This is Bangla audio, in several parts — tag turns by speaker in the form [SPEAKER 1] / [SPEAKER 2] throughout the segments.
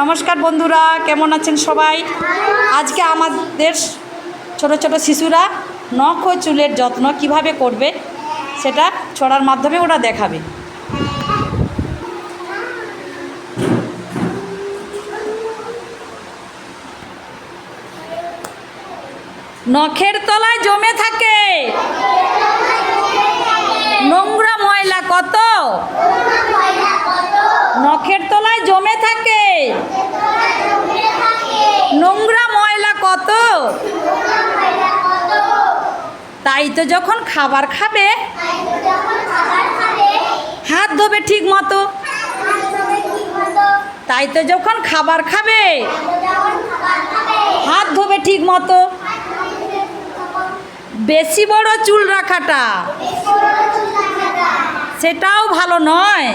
[SPEAKER 1] নমস্কার বন্ধুরা কেমন আছেন সবাই? আজকে আমাদের ছোট ছোট শিশুরা নখ ও চুলের যত্ন কীভাবে করবে সেটা ছড়ার মাধ্যমে ওরা দেখাবে। নখের তলায় জমে থাকে। নোংরা ময়লা কত? নখের তলায় জমে থাকে। নোংরা ময়লা কত? তাই তো যখন খাবার খাবে, হাত ধোবে ঠিক মতো। তাই তো যখন খাবার খাবে, হাত ধোবে ঠিক মতো। বেশি বড় চুল রাখাটা, সেটাও ভালো নয়।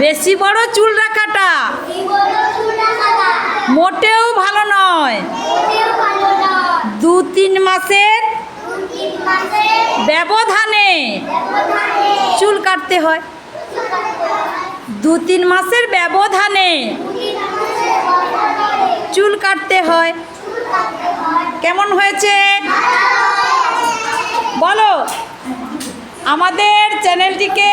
[SPEAKER 1] বেশি বড় চুল রাখাটা মোটেও ভালো নয়। দু তিন মাসের ব্যবধানে চুল কাটতে হয়। দু তিন মাসের ব্যবধানে চুল কাটতে হয়। কেমন হয়েছে? বলো। আমাদের চ্যানেলটিকে